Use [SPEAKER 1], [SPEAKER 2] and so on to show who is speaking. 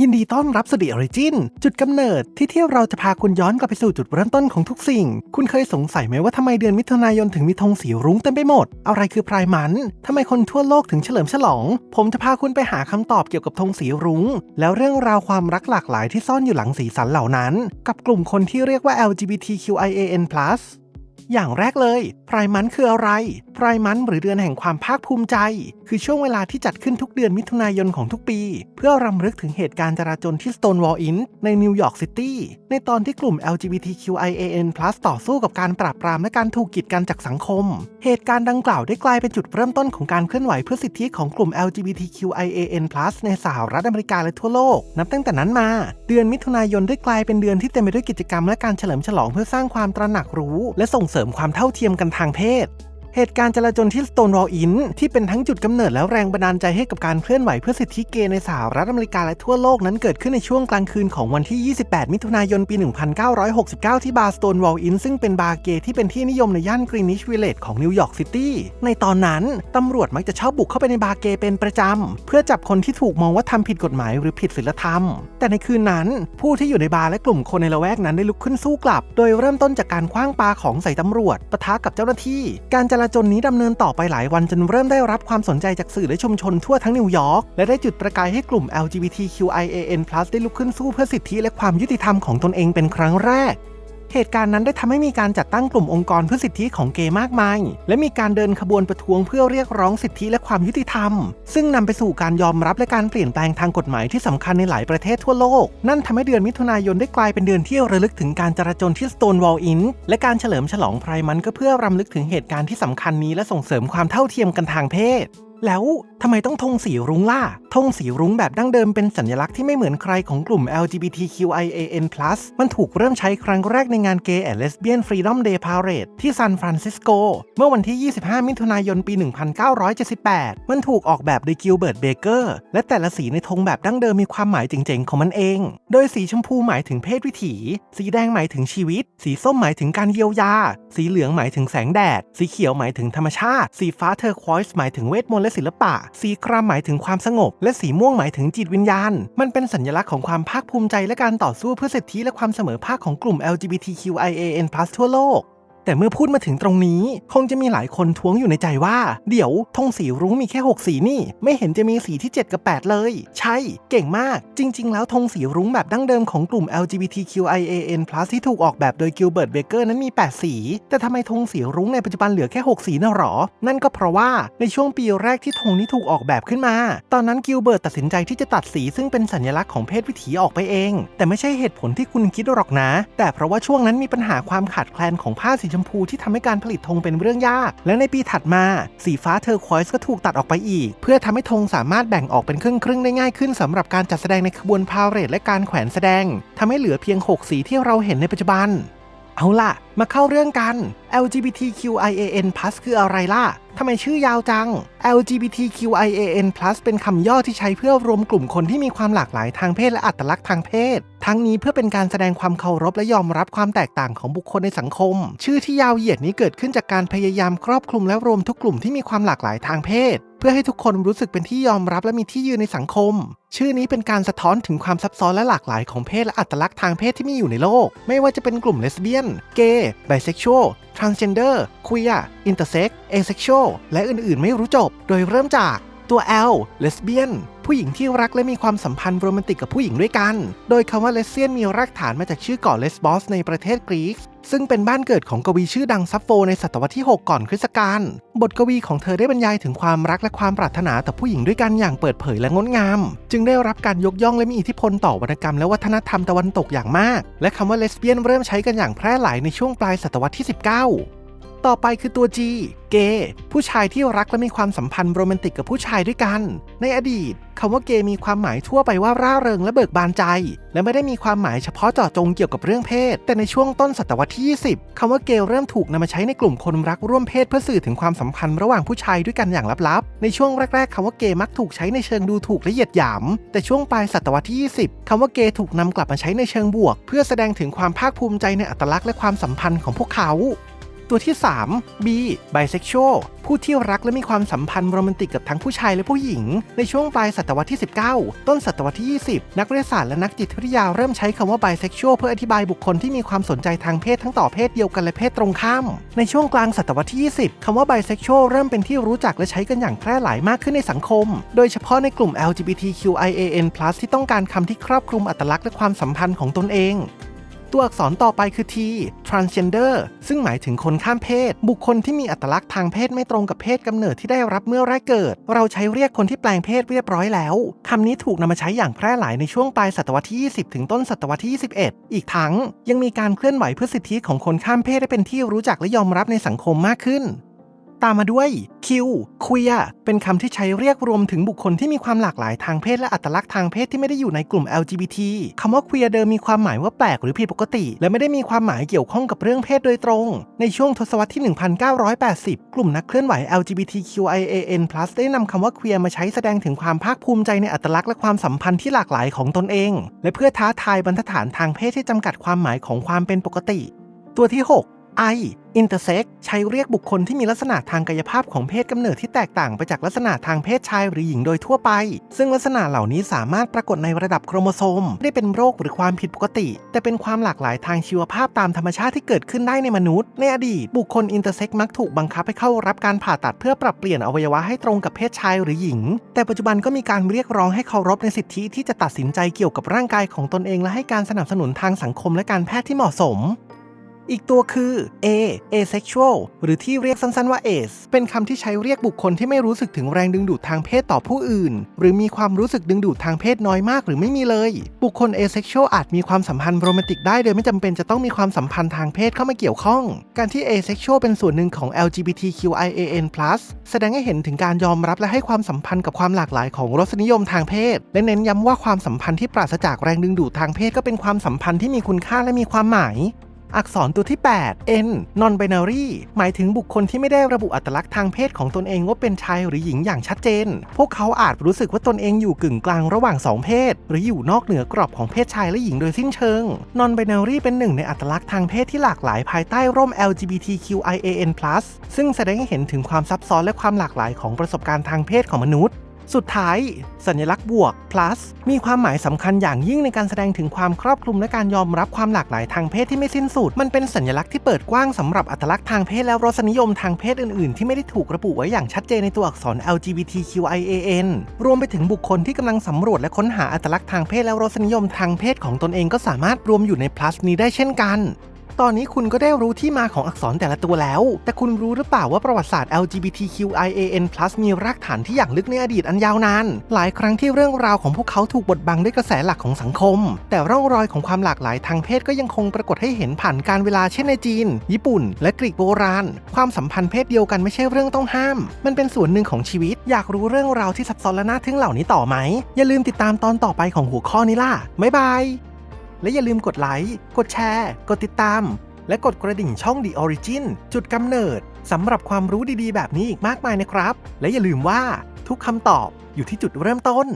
[SPEAKER 1] ยินดีต้อนรับสู่ The Origin จุดกำเนิดที่ที่เราจะพาคุณย้อนกลับไปสู่จุดเริ่มต้นของทุกสิ่ง คุณเคยสงสัยไหมว่าทำไมเดือนมิถุนายนถึงมีธงสีรุ้งเต็มไปหมด อะไรคือพรายมันทำไมคนทั่วโลกถึงเฉลิมฉลอง ผมจะพาคุณไปหาคำตอบเกี่ยวกับธงสีรุ้ง แล้วเรื่องราวความรักหลากหลายที่ซ่อนอยู่หลังสีสันเหล่านั้น กับกลุ่มคนที่เรียกว่า LGBTQIAN+ อย่างแรกเลยไพร์มันคืออะไรไพร์มันหรือเดือนแห่งความภาคภูมิใจ คือช่วงเวลาที่จัดขึ้นทุกเดือนมิถุนายนของทุกปี เพื่อรำลึกถึงเหตุการณ์จราจรที่ Stonewall Inn ในนิวยอร์กซิตี้ในตอนที่กลุ่ม LGBTQIAN+ ต่อสู้กับการปราบปรามและการถูกกีดกันจากสังคม เหตุการณ์ดังกล่าวได้กลายเป็นจุดเริ่มต้นของการเคลื่อนไหวเพื่อสิทธิของกลุ่ม LGBTQIAN+ ในสหรัฐอเมริกาและทั่วโลก นับตั้งแต่นั้นมา เดือนมิถุนายนได้กลายเป็นเดือนที่เต็มไปด้วยกิจกรรมและการเฉลิมฉลองเพื่อสร้างความตระหนักรู้ และส่งเสริมความเท่าเทียมกันทางเพศ เหตุการณ์จลาจลที่ Stonewall Inn ที่เป็นทั้งจุดกำเนิดและแรงบันดาลใจให้กับการเคลื่อนไหวเพื่อสิทธิเกย์ในสหรัฐอเมริกาและทั่วโลกนั้นเกิดขึ้นในช่วงกลางคืนของวันที่ 28 มิถุนายน ปี 1969 ที่บาร์ Stonewall Inn ซึ่งเป็นบาร์เกย์ที่เป็นที่นิยมในย่าน Greenwich Village ของนิวยอร์กซิตี้ ในตอนนั้นตำรวจมักจะชอบบุกเข้าไปในบาร์เกย์เป็นประจำ เพื่อจับคนที่ถูกมองว่าทำผิดกฎหมายหรือผิดศีลธรรม แต่ในคืนนั้น ผู้ที่อยู่ในบาร์และกลุ่มคนในละแวกนั้นได้ลุกขึ้นสู้กลับ โดยเริ่มต้นจากการคว้างปาของใส่ตำรวจปะทะกับเจ้าหน้าที่ การจลาจนนี้ดำเนินต่อไปหลายวันจนเริ่มได้รับความสนใจจากสื่อและชุมชนทั่วทั้งนิวยอร์กและได้จุดประกายให้กลุ่ม LGBTQIAN+ ได้ลุกขึ้นสู้เพื่อสิทธิและความยุติธรรมของตนเองเป็นครั้งแรก เหตุการณ์นั้นได้ทำให้มีการจัดตั้งกลุ่มองค์กรเพื่อสิทธิของเกย์มากมาย และมีการเดินขบวนประท้วงเพื่อเรียกร้องสิทธิและความยุติธรรม ซึ่งนำไปสู่การยอมรับและการเปลี่ยนแปลงทางกฎหมายที่สำคัญในหลายประเทศทั่วโลก นั่นทำให้เดือนมิถุนายนได้กลายเป็นเดือนที่ระลึกถึงการจราจรที่ Stonewall Inn และการเฉลิมฉลองไพร์มันก็เพื่อรำลึกถึงเหตุการณ์ที่สำคัญนี้และส่งเสริมความเท่าเทียมกันทางเพศ แล้วทำไมต้องธงสีรุ้งล่ะธงสีรุ้งแบบดั้งเดิมเป็นสัญลักษณ์ที่ไม่เหมือนใครของกลุ่ม LGBTQIAN+ มันถูกเริ่มใช้ครั้งแรกในงาน Gay and Lesbian Freedom Day Parade ที่ซานฟรานซิสโก เมื่อวันที่ 25 มิถุนายน ปี 1978 มันถูกออกแบบโดยกิลเบิร์ต เบเกอร์ และแต่ละสีในธงแบบดั้งเดิมมีความหมายเจ๋งๆ ของมันเอง โดยสีชมพูหมายถึงเพศวิถี สีแดงหมายถึงชีวิต สีส้มหมายถึงการเยียวยา สีเหลืองหมายถึงแสงแดด สีเขียวหมายถึงธรรมชาติ สีฟ้าเทอร์ควอยส์หมายถึงเวทมนต์และศิลปะ สีครามหมายถึงความสงบ และสีม่วงหมายถึงจิตวิญญาณ มันเป็นสัญลักษณ์ของความภาคภูมิใจและการต่อสู้เพื่อสิทธิและความเสมอภาคของกลุ่ม LGBTQIAN+ ทั่วโลก แต่เมื่อพูดมาถึงตรงนี้ คงจะมีหลายคนท้วงอยู่ในใจว่า เดี๋ยวธงสีรุ้งมีแค่ 6 สีนี่ ไม่เห็นจะมีสีที่ 7 กับ 8 เลย ใช่ เก่งมาก จริง ๆ แล้วธงสีรุ้งแบบดั้งเดิมของกลุ่ม LGBTQIAN+ ที่ถูกออกแบบโดยกิลเบิร์ตเบเกอร์นั้นมี 8 สี แต่ทำไมธงสีรุ้งในปัจจุบันเหลือแค่ 6 สีน่ะหรอ นั่นก็เพราะว่าในช่วงปีแรกที่ธงนี้ถูกออกแบบขึ้นมา ตอนนั้นกิลเบิร์ตตัดสินใจที่จะตัดสีซึ่งเป็นสัญลักษณ์ของเพศวิถีออกไปเอง แต่ไม่ใช่เหตุผลที่คุณคิดหรอกนะ แต่เพราะว่าช่วงนั้นมีปัญหาความขาดแคลนของผ้าสีชมพูที่ทำให้การผลิตธงเป็นเรื่องยาก และในปีถัดมา สีฟ้าเทอร์ควอยส์ก็ถูกตัดออกไปอีก เพื่อทำให้ธงสามารถแบ่งออกเป็นครึ่งครึ่งๆได้ง่ายขึ้นสำหรับการจัดแสดงในขบวนพาเหรดและการแขวนแสดงทำให้เหลือเพียง 6 สีที่เราเห็นในปัจจุบัน เอาล่ะ มาเข้าเรื่องกัน LGBTQIAN+ คืออะไรล่ะ ทำไมชื่อยาวจัง LGBTQIAN+ เป็นคำย่อที่ใช้เพื่อรวมกลุ่มคนที่มีความหลากหลายทางเพศและอัตลักษณ์ทางเพศ ทั้งนี้เพื่อเป็นการแสดงความเคารพและยอมรับความแตกต่างของบุคคลในสังคม ชื่อที่ยาวเหยียดนี้เกิดขึ้นจากการพยายามครอบคลุมและรวมทุกกลุ่มที่มีความหลากหลายทางเพศ เพื่อให้ทุกคนรู้สึกเป็นที่ยอมรับและมีที่ยืนในสังคม ชื่อนี้เป็นการสะท้อนถึงความซับซ้อนและหลากหลายของเพศและอัตลักษณ์ทางเพศที่มีอยู่ในโลก ไม่ว่าจะเป็นกลุ่มเลสเบี้ยน เกย์ ไบเซ็กชวล transgender queer intersex asexual และอื่นๆ ไม่รู้จบ โดยเริ่มจากตัว L เลสเบี้ยน ผู้หญิงที่รักและมีความสัมพันธ์โรแมนติกกับผู้หญิงด้วยกัน โดยคำว่าเลสเบียนมีรากฐานมาจากชื่อเกาะเลสบอสในประเทศกรีซซึ่งเป็นบ้านเกิดของกวีชื่อดังซัฟโฟในศตวรรษที่ 6 ก่อนคริสต์กาล บทกวีของเธอได้บรรยายถึงความรักและความปรารถนาต่อผู้หญิงด้วยกันอย่างเปิดเผยและงดงาม จึงได้รับการยกย่องและมีอิทธิพลต่อวรรณกรรมและวัฒนธรรมตะวันตกอย่างมาก และคำว่าเลสเบียนเริ่มใช้กันอย่างแพร่หลายในช่วงปลายศตวรรษที่ 19 ต่อไปคือตัว G เกย์ผู้ชายที่รักและมีความสัมพันธ์โรแมนติกกับผู้ชายด้วยกัน ในอดีตคำว่าเกย์มีความหมายทั่วไปว่าร่าเริงและเบิกบานใจ และไม่ได้มีความหมายเฉพาะเจาะจงเกี่ยวกับเรื่องเพศ แต่ในช่วงต้นศตวรรษที่ 20 คำว่าเกย์เริ่มถูกนำมาใช้ในกลุ่มคนรักร่วมเพศเพื่อสื่อถึงความสัมพันธ์ระหว่างผู้ชายด้วยกันอย่างลับๆ ในช่วงแรก ๆคำว่าเกย์มักถูกใช้ในเชิงดูถูกและเหยียดหยาม แต่ช่วงปลายศตวรรษที่ 20 คำว่าเกย์ถูกนำกลับมาใช้ในเชิงบวก เพื่อแสดงถึงความภาคภูมิใจในอัตลักษณ์และความสัมพันธ์ของพวกเขา ตัวที่ 3 B bisexual ผู้ที่รักและมีความสัมพันธ์โรแมนติกกับทั้งผู้ชายและผู้หญิง ในช่วงปลายศตวรรษที่ 19 ต้นศตวรรษที่ 20 นักวิทยาศาสตร์และนักจิตวิทยาเริ่มใช้คำว่า bisexual เพื่ออธิบายบุคคลที่มีความสนใจทางเพศทั้งต่อเพศเดียวกันและเพศตรงข้าม ในช่วงกลางศตวรรษที่ 20คำว่า bisexual เริ่มเป็นที่รู้จักและใช้กันอย่างแพร่หลายมากขึ้นในสังคม โดยเฉพาะในกลุ่ม LGBTQIAN+ ที่ต้องการคำที่ครอบคลุมอัตลักษณ์และความสัมพันธ์ของตนเอง ตัวอักษรต่อไปคือ T transgender ซึ่งหมายถึงคนข้ามเพศ บุคคลที่มีอัตลักษณ์ทางเพศไม่ตรงกับเพศกำเนิดที่ได้รับเมื่อแรกเกิด เราใช้เรียกคนที่แปลงเพศเรียบร้อยแล้วคำนี้ถูกนำมาใช้อย่างแพร่หลายในช่วงปลายศตวรรษที่ 20 ถึงต้นศตวรรษที่ 21 อีกทั้งยังมีการเคลื่อนไหวเพื่อสิทธิของคนข้ามเพศให้เป็นที่รู้จักและยอมรับในสังคมมากขึ้น ตามมาด้วย Q queer เป็นคำที่ใช้เรียกรวมถึงบุคคลที่มีความหลากหลายทางเพศและอัตลักษณ์ทางเพศที่ไม่ได้อยู่ในกลุ่ม LGBT คำว่า queer เดิมมีความหมายว่าแปลกหรือผิดปกติ และไม่ได้มีความหมายเกี่ยวข้องกับเรื่องเพศโดยตรง ในช่วงทศวรรษที่ 1980 กลุ่มนักเคลื่อนไหว LGBTQIAN+ ได้นำคำว่า queer มาใช้แสดงถึงความภาคภูมิใจในอัตลักษณ์และความสัมพันธ์ที่หลากหลายของตนเอง และเพื่อท้าทายบรรทัดฐานทางเพศที่จำกัดความหมายของความเป็นปกติ ตัวที่ 6 I intersex ใช้เรียกบุคคลที่มีลักษณะทางกายภาพของเพศกำเนิดที่แตกต่างไปจากลักษณะทางเพศชายหรือหญิงโดยทั่วไป ซึ่งลักษณะเหล่านี้สามารถปรากฏในระดับโครโมโซม ไม่ได้เป็นโรคหรือความผิดปกติ แต่เป็นความหลากหลายทางชีวภาพตามธรรมชาติที่เกิดขึ้นได้ในมนุษย์ ในอดีต บุคคลอินเตอร์เซ็กมักถูกบังคับให้เข้ารับการผ่าตัดเพื่อปรับเปลี่ยนอวัยวะให้ตรงกับเพศชายหรือหญิง แต่ปัจจุบันก็มีการเรียกร้องให้เคารพในสิทธิที่จะตัดสินใจเกี่ยวกับร่างกายของตนเองและให้การสนับสนุนทางสังคมและการแพทย์ที่เหมาะสม อีกตัวคือ A asexual หรือที่เรียกสั้นๆว่า ace เป็นคำที่ใช้เรียกบุคคลที่ไม่รู้สึกถึงแรงดึงดูดทางเพศต่อผู้อื่น หรือมีความรู้สึกดึงดูดทางเพศน้อยมากหรือไม่มีเลย บุคคล asexual อาจมีความสัมพันธ์โรแมนติกได้โดยไม่จำเป็นจะต้องมีความสัมพันธ์ทางเพศเข้ามาเกี่ยวข้อง การที่ asexual เป็นส่วนหนึ่งของ LGBTQIAN+ แสดงให้เห็นถึงการยอมรับและให้ความสัมพันธ์กับความหลากหลายของรสนิยมทางเพศ และเน้นย้ำว่าความสัมพันธ์ที่ปราศจากแรงดึงดูดทางเพศก็เป็นความสัมพันธ์ที่มีคุณค่าและมีความหมาย อักษรตัวที่ 8 N non binary หมายถึงบุคคลที่ไม่ได้ระบุอัตลักษณ์ทางเพศของตนเองว่าเป็นชายหรือหญิงอย่างชัดเจน พวกเขาอาจรู้สึกว่าตนเองอยู่กึ่งกลางระหว่างสองเพศ หรืออยู่นอกเหนือกรอบของเพศชายและหญิงโดยสิ้นเชิง non binary เป็นหนึ่งในอัตลักษณ์ทางเพศที่หลากหลายภายใต้ร่ม LGBTQIAN+ ซึ่งแสดงให้เห็นถึงความซับซ้อนและความหลากหลายของประสบการณ์ทางเพศของมนุษย์ สุดท้าย สัญลักษณ์บวก plus มีความหมายสำคัญอย่างยิ่งในการแสดงถึงความครอบคลุมและการยอมรับความหลากหลายทางเพศที่ไม่สิ้นสุด มันเป็นสัญลักษณ์ที่เปิดกว้างสำหรับอัตลักษณ์ทางเพศและรสนิยมทางเพศอื่นๆ ที่ไม่ได้ถูกระบุไว้อย่างชัดเจนในตัวอักษร LGBTQIAN รวมไปถึงบุคคลที่กำลังสำรวจและค้นหาอัตลักษณ์ทางเพศและรสนิยมทางเพศของตนเองก็สามารถรวมอยู่ใน plus นี้ได้เช่นกัน ตอนนี้คุณก็ได้รู้ที่มาของอักษรแต่ละตัวแล้ว แต่คุณรู้หรือเปล่าว่าประวัติศาสตร์ LGBTQIAN+ มีรากฐานที่อย่างลึกในอดีตอันยาวนาน หลายครั้งที่เรื่องราวของพวกเขาถูกบดบังด้วยกระแสหลักของสังคม แต่ร่องรอยของความหลากหลายทางเพศก็ยังคงปรากฏให้เห็นผ่านการเวลาเช่นในจีน ญี่ปุ่น และกรีกโบราณ ความสัมพันธ์เพศเดียวกันไม่ใช่เรื่องต้องห้าม มันเป็นส่วนหนึ่งของชีวิต อยากรู้เรื่องราวที่ซับซ้อนและน่าทึ่งเหล่านี้ต่อไหม อย่าลืมติดตามตอนต่อไปของหัวข้อนี้ล่ะบ๊ายบาย และอย่าลืมกดไลค์ กดแชร์ กดติดตาม และกดกระดิ่งช่อง The Origin จุดกำเนิดสำหรับความรู้ดีๆ แบบนี้อีกมากมายนะครับ และอย่าลืมว่าทุกคำตอบอยู่ที่จุดเริ่มต้น